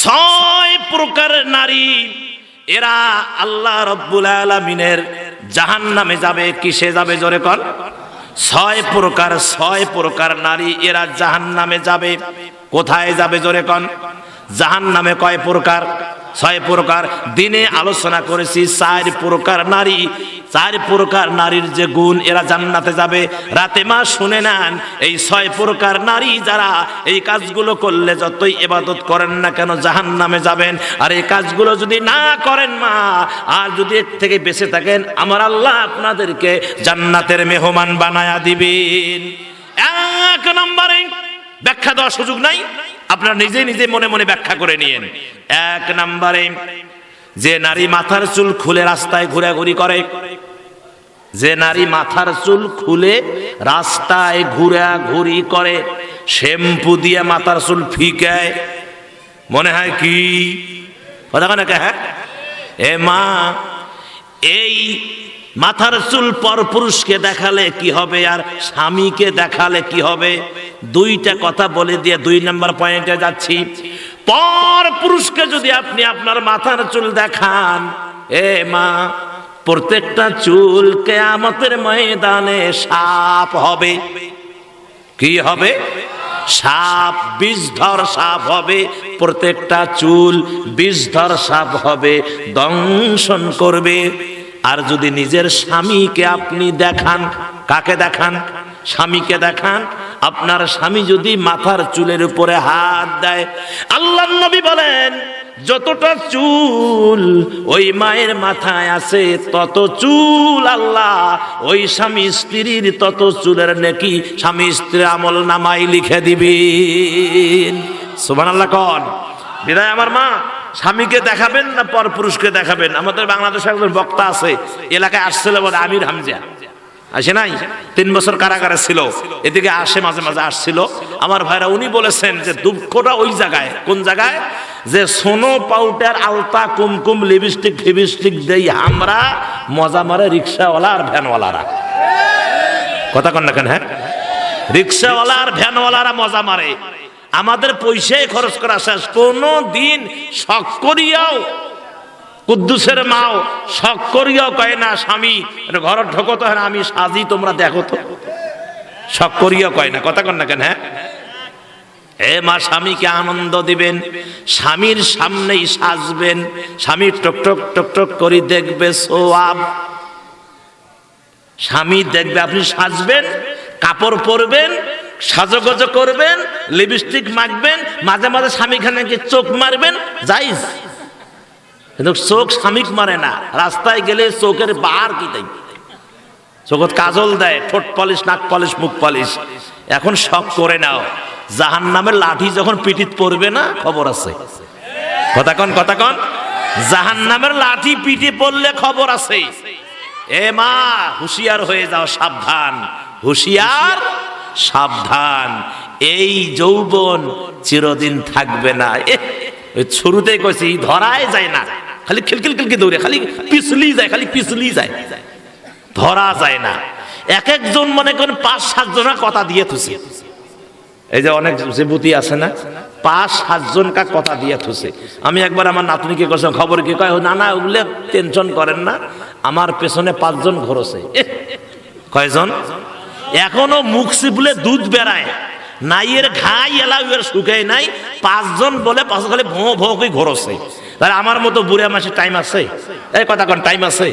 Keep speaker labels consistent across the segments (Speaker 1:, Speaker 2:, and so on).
Speaker 1: ছয় প্রকার নারী। এরা আল্লাহ রব্বুল আলমিনের জাহান নামে যাবে, কিসে যাবে জোরে কর ছয় প্রকার ছয় প্রকার নারী এরা জাহান নামে যাবে, কোথায় যাবে জোরে কন? জাহান নামে কয় প্রকার? ছয় প্রকার। দিনে আলোচনা করেছি, চার প্রকার নারী চার প্রকার নারীর যে গুণ, এরা জান্নাতে যাবে। রাতে মা শুনে নেন, এই ছয় প্রকার নারী যারা এই কাজগুলো করলে যতই এবাদত করেন না কেন জাহান নামে যাবেন। আর এই কাজগুলো যদি না করেন মা, আর যদি এর থেকে বেঁচে থাকেন, আমার আল্লাহ আপনাদেরকে জান্নাতের মেহমান বানায়া দিবেন। এক নম্বরে ব্যাখ্যা দেওয়ার সুযোগ নাই। আপনারা নিজে নিজে মনে মনে ব্যাখ্যা করে নিয়েন। এক নম্বরে যে নারী মাথার চুল খুলে রাস্তায় ঘোরাঘুরি করে যে নারী মাথার চুল খুলে রাস্তায় ঘুরাঘুরি করে, শ্যাম্পু দিয়ে মাথার চুল ফিকায়। মনে হয় কি? কথা কেন হ্যাঁ? এ মা, এই মাথার চুল পর পুরুষকে দেখালে কি হবে আর স্বামীকে দেখালে কি হবে? দুইটা কথা বলে দিয়ে দুই নম্বর পয়েন্টে যাচ্ছি। পর পুরুষকে যদি আপনি আপনার মাথার চুল দেখান, এ মা প্রত্যেকটা চুল কেয়ামতের ময়দানে সাপ হবে। কি হবে? সাপ, বিষধর সাপ হবে। প্রত্যেকটা চুল বিষধর সাপ হবে। দংশন করবে। আর যদি নিজের স্বামীকে আপনি দেখান, কাকে দেখান? স্বামীকে দেখান। আপনার স্বামী যদি মাথার চুলের উপরে হাত দেয় আল্লাহ নবী বলেন যতটা চুল ওই মায়ের মাথায় আছে, তত চুল আল্লাহ। ওই স্বামী স্ত্রীর তত চুলের নাকি স্বামী স্ত্রীর আমল নামাই লিখে দিবেন। সুবান আল্লাহ কন। বিদায় আমার মা, স্বামীকে দেখাবেন না পর পুরুষকে দেখাবেন? আমাদের বাংলাদেশে একজন বক্তা আছে, এলাকায় আসছিল বলে আমির হামজা। আসে নাই? তিন বছর কারাগারে ছিল। এদিকে আসে, মাঝে মাঝে আসছিল। আমার ভাইরা উনি বলেছেন যে দুঃখটা ওই জায়গায়। কোন জায়গায়? যে সোনো পাউডার, আলতা, কুমকুম, লিপস্টিক ফিবিস্টিক দেই আমরা, মজা মারে রিক্সাওয়ালা আর ভ্যানওয়ালারা। কথা কন না কেন হ্যাঁ? রিক্সাওয়ালা আর ভ্যানওয়ালারা মজা মারে। আমাদের পয়সায় খরচ করা শেষ। কোনো দিন শখ করিয়াও কুদ্দুসের মাও শখ করিয়াও কয় না, স্বামী ঘর ঢোকো তো হ্যাঁ আমি সাজি, তোমরা দেখো তো। শখ করিয়াও কয় না, কথা কন না কেন হ্যাঁ? এ মা, স্বামীকে আনন্দ দিবেন, স্বামীর সামনেই সাজবেন, স্বামী টক টক টক টক করে দেখবে সোয়াব। স্বামী দেখবে আপনি সাজবেন, কাপড় পরবেন, সাজগজ করবেন, লিপস্টিক মাখবেন, মাঝে মাঝে স্বামীখানে চোখ মারবেন যাইস কিন্তু চোখ স্বামীক মারে না। রাস্তায় গেলে চোখের বার কি তাই চোখত কাজল দেয়, ঠোঁট পলিশ, নাক পলিশ, মুখ পলিশ। এখন সব করে নাও। জাহান নামের লাঠি যখন পিঠিত পড়বে না, খবর আছে। কথা কন কথা কন। জাহান নামের লাঠি পিঠে পড়লে খবর আছে। এ মা, হুঁশিয়ার হয়ে যাও, সাবধান। হুঁশিয়ার, সাবধান। এই যৌবন চিরদিন থাকবে না। শুরুতেই কইছি, ধরাই যায় না। খালি খিলখিল খিলকি দৌড়ে, খালি পিছলি যায়, খালি পিছলি যায়। ধরা যায় না। এক একজন মনে করেন পাঁচ, সাত জনের কথা দিয়ে থুছে এই যে অনেক জেবুতি আছে না, পাঁচ সাতজন কা কথা দিয়ে থুছে আমি একবার আমার নাতনিকে কইলাম খবর কি? কয় না না ওগুলো টেনশন করেন না, আমার পেছনে পাঁচজন ঘোরছে কয়জন? এখনও মুখ সিবলে দুধ বেড়ায়। নাইয়ের ঘাই এলাও এর শুকাই নাই, পাঁচজন বলে পাঁচ খালি ভো ভো করে ঘোরছে। তাহলে আমার মতো বুড়ে মাসে টাইম আছে? এই কথা কোন টাইম আছে?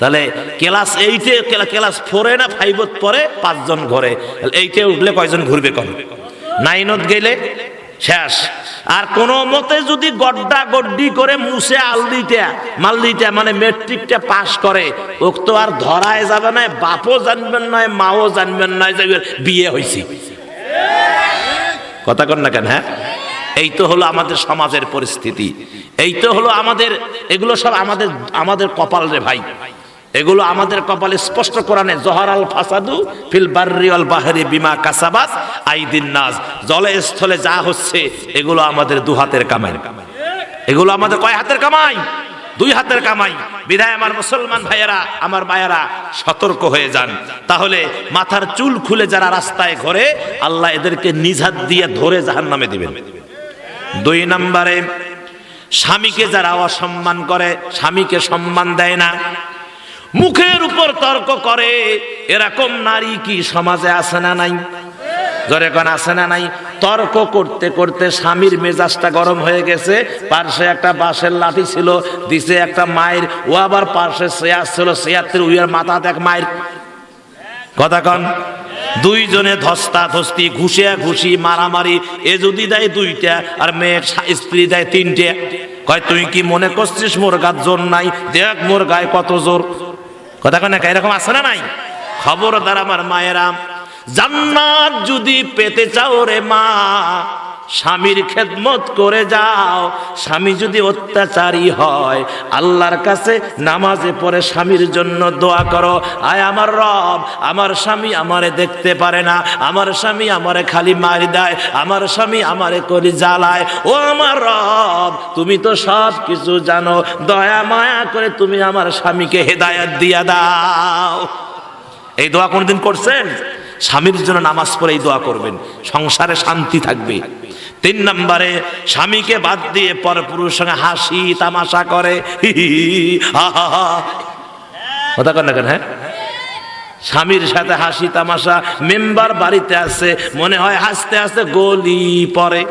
Speaker 1: তাহলে ক্লাস এইটে ক্লাস ফোরে না ফাইভত পরে পাঁচজন ঘরে। এইটে উঠলে কয়জন ঘুরবে কম নাইনত গেলে শেষ। আর কোন মতে যদি গড্ডা গড্ডি করে মুছে আলদিটা, মালদিটা মানে মেট্রিকটা পাস করে, ওক তো আর ধরায় যাবে না, বাপও জানবেন নয় মাও জানবেন নয় যে বিয়ে হয়েছে কথা কন না কেন হ্যাঁ? এই তো হলো আমাদের সমাজের পরিস্থিতি। এই তো হলো আমাদের, এগুলো সব আমাদের আমাদের কপাল রে ভাই। এগুলো আমাদের কপালে স্পষ্ট কোরআনে জহরাল ফাসাদু ফিল বাররি ওয়াল বাহরি বিমা কাসাবাত আইদিন নাস। জলে স্থলে যা হচ্ছে, এগুলো আমাদের দু হাতের কামাই। এগুলো আমাদের কয় হাতের কামাই? দুই হাতের কামাই। বিধায় আমার মুসলমান ভাইয়েরা, আমার মায়েরা সতর্ক হয়ে যান। তাহলে মাথার চুল খুলে যারা রাস্তায় ঘরে, আল্লাহ এদেরকে নিজ হাত দিয়ে ধরে জাহান নামে দিবেন। দুই নম্বরে, স্বামীকে যারা অসম্মান করে, স্বামীকে সম্মান দেয় না। মুখের উপর তর্ক করে, এরকম নারী কি সমাজে আছে না নাই? জরে কোন আছে না নাই? তর্ক করতে করতে স্বামীর মেজাজটা গরম হয়ে গেছে। পার্শ্বে একটা বাঁশের লাঠি ছিল, দিছে একটা মায়ের। ও আবার পার্শ্বে চেয়ার ছিল চেয়ার উইয়ার মাথা দেখ মায়ের। কথা কন। দুইজনে ধস্তা ধস্তি ঘুষিয়া ঘুষি, মারামারি। এ যদি দেয় দুইটা, আর মেয়ের স্ত্রী দেয় তিনটে। কয়, তুই কি মনে করছিস মোর গাত জোর নাই? দেখ মোর গায়ে কত জোর। কথা কন এরকম আছে না নাই? খবরদার আমার মায়েরা জান্নাত যদি পেতে চাও রে মা, স্বামীর খেদমত করে যাও। স্বামী যদি অত্যাচারী হয়, আল্লাহর কাছে নামাজে পড়ে স্বামীর জন্য দোয়া করো। আয় আমার রব, আমার স্বামী আমারে দেখতে পারে না। আমার স্বামী আমারে খালি মারি দেয়, আমার স্বামী আমারে করি জ্বালায়। ও আমার রব, তুমি তো সব কিছু জানো। দয়া, মায়া করে তুমি আমার স্বামীকে হেদায়াত দিয়া দাও। এই দোয়া কোনদিন করছেন? স্বামীর জন্য নামাজ পড়ে এই দোয়া করবেন। সংসারে শান্তি থাকবে। তিন নম্বরে, স্বামীকে বাদ দিয়ে পরপুরুষ সঙ্গে হাসি, তামাশা করে। কথা না কেন হ্যাঁ? স্বামীর সাথে হাসি, তামাশা মেম্বার বাড়িতে আছে, মনে হয় হাসতে হাসতে গলি পরে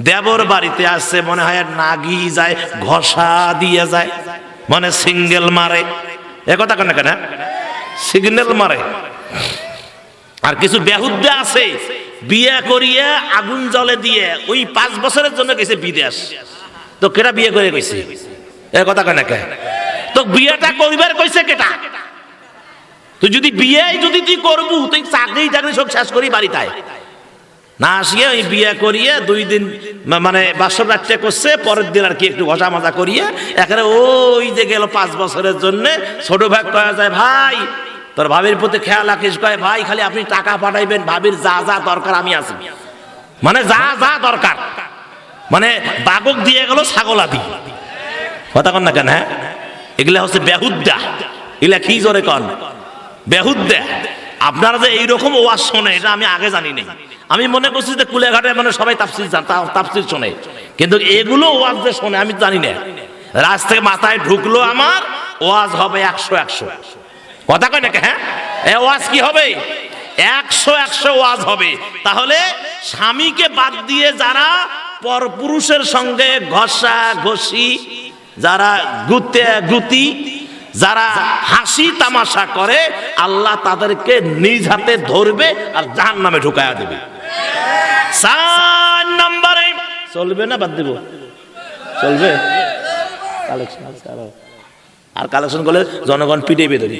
Speaker 1: দেবর বাড়িতে আছে, মনে হয় নাগি যায়, ঘষা দিয়ে যায় মানে সিঙ্গেল মারে। এ কথা কেন কেন সিগন্যাল মারে। আর কিছু বেহুদ্দে আছে, বিয়ে করিয়ে আগুন জলে দিয়ে ওই পাঁচ বছরের জন্য গেছে বিদেশ। তো কেটা বিয়ে করে কইছে? এ কথা কেন কে? তো বিয়েটা করিবার কইছে কেটা তুই যদি বিয়ে যদি তুই করবু, তুই চাকরি চাকরি সব শেষ করি বাড়িতে। না আসিয়ে ওই বিয়ে করিয়ে দুই দিন মানে বাসর রাত্রে করছে, পরের দিন আর কি একটু ঘষা মাজা করিয়ে এখানে ওই যে গেল পাঁচ বছরের জন্য, ছোট ভাগ কয়া যায়, ভাই তোর ভাবির প্রতি খেয়াল রাখিস, কয়, ভাই, খালি আপনি টাকা পাঠাইবেন, ভাবির যা যা দরকার আমি আছি। মানে যা যা দরকার। মানে বাগক দিয়ে গেল ছাগল আদি কথা কন না কেন হ্যাঁ? এগুলা হচ্ছে বেহুদ্দা। এগুলা কি জোরে কন? বেহুদ্দা। আপনারা যে এইরকম ওয়াজ শোনে, এটা আমি আগে জানি নাই। আমি মনে করছি যে কুলেঘাটে মানে সবাই তাফসির জান- তাফসির শোনে। কিন্তু এগুলো ওয়াজ যে শোনে, আমি জানি না। রাজ থেকে মাথায় ঢুকলো আমার, ওয়াজ হবে একশো একশো। কথা কয় নাকি হ্যাঁ? এ ওয়াজ কি হবে? একশো একশো ওয়াজ হবে। তাহলে স্বামীকে বাদ দিয়ে যারা পরপুরুষের সঙ্গে ঘষা ঘষি, যারা গুতে গুতি, যারা হাসি তামাশা করে, আল্লাহ তাদেরকে নিজ হাতে ধরবে আর জাহান নামে ঢুকায়া দেবে। চার নম্বরে চলবে না বাদ দেব? চলবে? কালেকশন আরও। কালেকশন করলে জনগণ পিটে বেদরি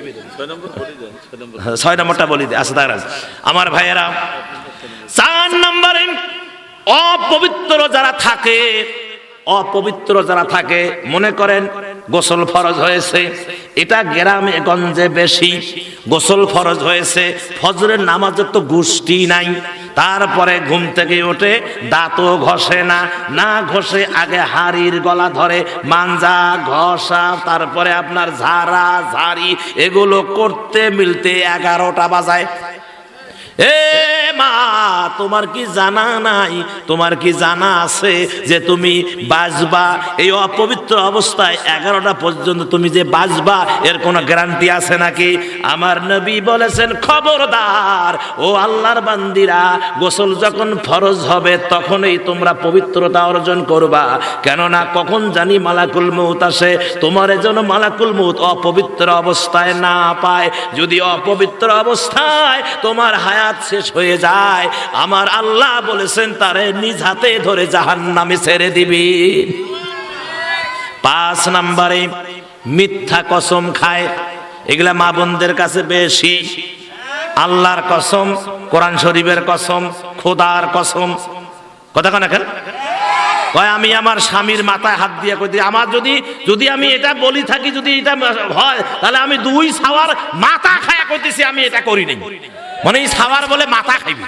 Speaker 1: ছয় নম্বরটা বলি আচ্ছা তার আমার ভাইয়েরা, চার নম্বরে অপবিত্র যারা থাকে, অপবিত্র যারা থাকে, মনে করেন গোসল ফরজ হয়েছে, এটা গ্রামে গঞ্জে বেশি। গোসল ফরজ হয়েছে, ফজরের নামাজের তো গোষ্ঠী নাই। তারপরে ঘুম থেকে ওঠে দাঁতও ঘষে না না ঘষে আগে হাড়ির গলা ধরে, মাঞ্জা ঘষা, তারপরে আপনার ঝাড়া, ঝাড়ি, এগুলো করতে মিলতে এগারোটা বাজায়। এ মা, তোমার কি জানা নাই? তোমার কি জানা আছে যে তুমি বাজবা এই অপবিত্র অবস্থায় এগারোটা পর্যন্ত তুমি যে বাজবা এর কোনো গ্যারান্টি আছে নাকি? আমার নবী বলেছেন, খবরদার, ও আল্লাহর বান্দিরা, গোসল যখন ফরজ হবে, তখনই তোমরা পবিত্রতা অর্জন করবা। কেননা কখন জানি মালাকুল মৌত আসে, তোমার যেন মালাকুল মৌত অপবিত্র অবস্থায় না পায়। যদি অপবিত্র অবস্থায় তোমার হায়াত শেষ হয়ে যায় আমার আল্লাহ বলেছেন, তারে নিজ হাতে ধরে জাহান নামে ছেড়ে দিবি। পাঁচ নাম্বারে, মিথ্যা কসম খায়। এগুলা মা বোনদের কাছে বেশি। আল্লাহর কসম, কোরআন শরীফের কসম, খোদার কসম। কথা কেন এখন। কয়, আমি আমার স্বামীর মাথায় হাত দিয়ে কই আমার যদি যদি আমি এটা বলি থাকি, যদি এটা হয়, তাহলে আমি দুই সাওয়ার মাথা খায়া কইতেছি, আমি এটা করি নাই। মানে এই সাওয়ার বলে মাথা খাইবি।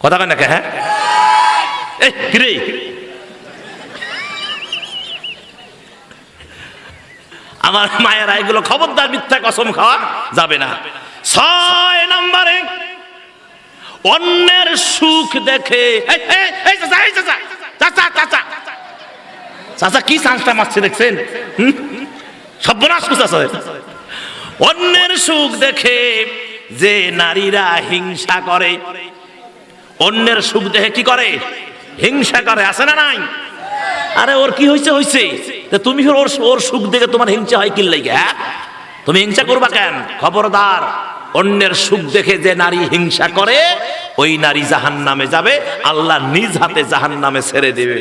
Speaker 1: কথা কেন হ্যাঁ? এই কিরে? আমার মায়েরা এগুলো খবরদার মিথ্যা কসম খাওয়া যাবে না। ছয় নম্বরে অন্যের সুখ দেখে চাচা, কি চান্সটা মারছে দেখছেন? সর্বনাশ করছে অন্যের সুখ দেখে যে নারীরা হিংসা করে, অন্যের সুখ দেখে কি করে? হিংসা করে, আছে না নাই? আরে ওর কি হয়েছে হয়েছে তুমি ওর ওর সুখ দেখে তোমার হিংসা হয় কি লাগে হ্যাঁ? তুমি হিংসা করবা কেন? খবরদার, অন্যের সুখ দেখে যে নারী হিংসা করে, ওই নারী জাহান নামে যাবে, আল্লাহ নিজ হাতে জাহান নামে ছেড়ে দেবে।